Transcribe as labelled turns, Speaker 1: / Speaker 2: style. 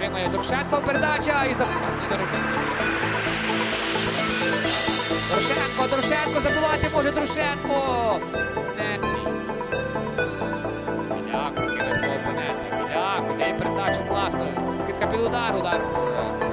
Speaker 1: Дорошенко передача і забуває Ні, Дорошенко. Дорошенко, Дорошенко забивати може Дорошенко. Не. Біляк покине свого опонента. Біляк, іде передачу класно. Скидка під удар, удар. Це.